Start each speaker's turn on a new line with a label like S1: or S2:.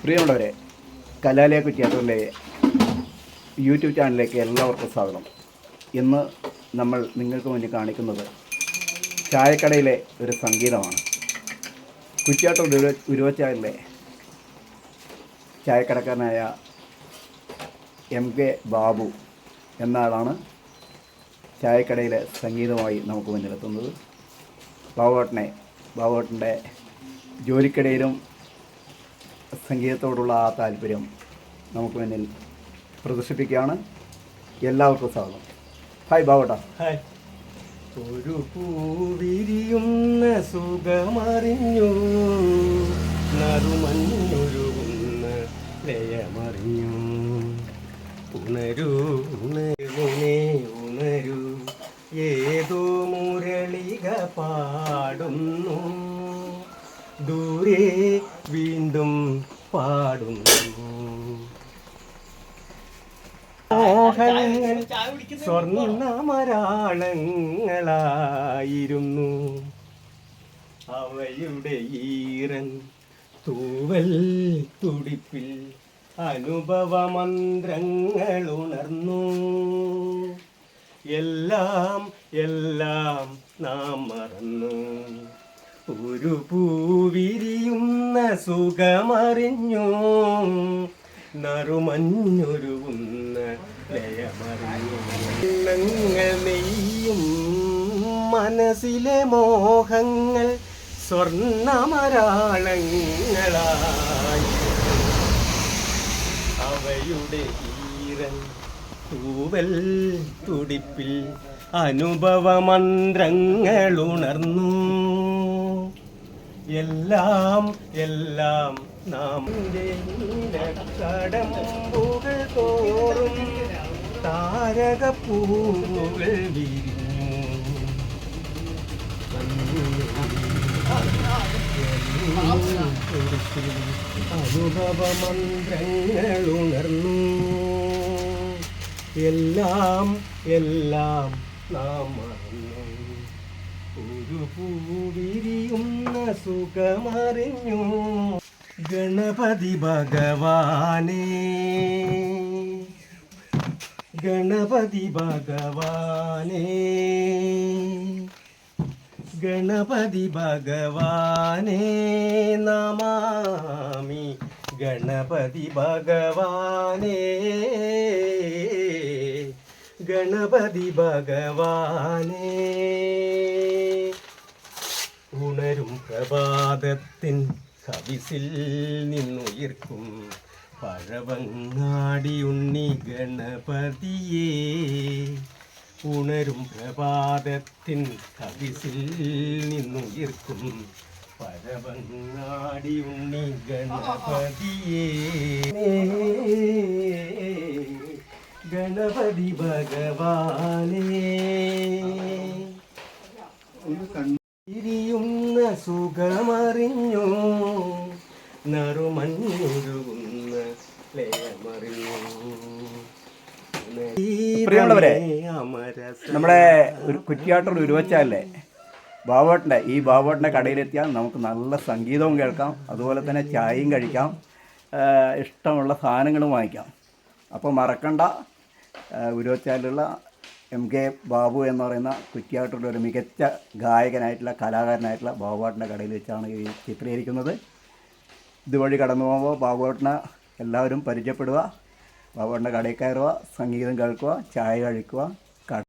S1: പ്രിയമുള്ളവരെ കലാലയ കുറ്റിയാട്ടൂരിലെ യൂട്യൂബ് ചാനലിലേക്ക് എല്ലാവർക്കും സ്വാഗതം. ഇന്ന് നമ്മൾ നിങ്ങൾക്ക് മുന്നിൽ കാണിക്കുന്നത് ചായക്കടയിലെ ഒരു സംഗീതമാണ്. കുറ്റിയാട്ടൂർ ഉരുവ ഉരുവച്ചാലിലെ ചായക്കടക്കാരനായ എം കെ ബാബു എന്ന ആളാണ് ചായക്കടയിലെ സംഗീതമായി നമുക്ക് മുന്നിലെത്തുന്നത്. ബാബുവേട്ടനെ ബാബുവേട്ടന്റെ ജോലിക്കിടയിലും സംഗീതത്തോടുള്ള ആ താല്പര്യം നമുക്ക് മുന്നിൽ പ്രദർശിപ്പിക്കുകയാണ്. എല്ലാവർക്കും സ്വാഗതം. ഹായ് ബാവട്ട.
S2: ഹായ്. ഒരു പൂവിരിയുന്ന സുഖമറിഞ്ഞു നറുമഞ്ഞൊരുകുന്ന ലയമറിഞ്ഞു. ഉണരൂ ഏതോ മുരളിക പാടുന്നു. ദൂരെ വീണ്ടും പാടുന്നു. സ്വർണ സ്വർണമരാളങ്ങളായിരുന്നു. അവയുടെ ഈറൻ തൂവൽ തുടിപ്പിൽ അനുഭവമന്ത്രങ്ങൾ ഉണർന്നു എല്ലാം എല്ലാം നാം മറന്നു. ഒരു പൂവിരിയുന്ന സുഖമറിഞ്ഞു. നറുമഞ്ഞൊരുവുന്ന ലയമറിഞ്ഞു. എണ്ണങ്ങൾ നെയ്യും മനസ്സിലെ മോഹങ്ങൾ സ്വർണമരാളങ്ങളായി. അവയുടെ ഈരൻ തൂവൽ തുടിപ്പിൽ അനുഭവമന്ത്രങ്ങൾ ഉണർന്നു എല്ലാം എല്ലാം നാം കടമ്പുകൾ തോറും താരകപ്പൂവുകൾ വിരിഞ്ഞു. അനുഭവമന്ത്രങ്ങളുണർന്നു എല്ലാം എല്ലാം നാം മറന്നു. ഒരു പൂവിരിയുന്ന സുഖമറിഞ്ഞു ഗണപതി ഭഗവാനേ. ഗണപതി ഭഗവാനേ. ഗണപതി ഭഗവാനേ നമാമി. ഗണപതി ഭഗവാനേ. ഗണപതി ഭഗവാനേ. ഉണരും പ്രഭാതത്തിൻ സവിസിൽ നിന്നുയർക്കും പഴവങ്ങാടി ഉണ്ണി ഗണപതിയേ. ഉണരും പ്രഭാതത്തിൻ കവിസിൽ നിന്നുയർക്കും പഴവങ്ങാടി ഉണ്ണി ഗണപതിയേ. ഗണപതി ഭഗവാനേ. സുഖമറിഞ്ഞു നറുമഞ്ഞുരുകുന്ന
S1: പ്രിയമുള്ളവരെ, നമ്മുടെ ഒരു കുറ്റിയാട്ടൊരു ഉരുവച്ചാലേ ബാബോട്ടന്റെ ഈ ബാബോട്ടിന്റെ കടയിലെത്തിയാൽ നമുക്ക് നല്ല സംഗീതവും കേൾക്കാം അതുപോലെ തന്നെ ചായയും കഴിക്കാം ഇഷ്ടമുള്ള സാധനങ്ങളും വാങ്ങിക്കാം. അപ്പോൾ മറക്കണ്ട ആ, ഉരുവച്ചാലിലുള്ള എം കെ ബാബു എന്ന് പറയുന്ന കുറ്റിയാട്ടുള്ള ഒരു മികച്ച ഗായകനായിട്ടുള്ള കലാകാരനായിട്ടുള്ള ബാബുവാട്ടിന്റെ കടയിൽ വെച്ചാണ് ഈ ചിത്രീകരിക്കുന്നത്. ഇതുവഴി കടന്നു പോകുമ്പോൾ ബാബുവാട്ടിനെ എല്ലാവരും പരിചയപ്പെടുക ബാബുവാട്ടിന്റെ കടയിൽ കയറുക സംഗീതം കേൾക്കുക ചായ കഴിക്കുക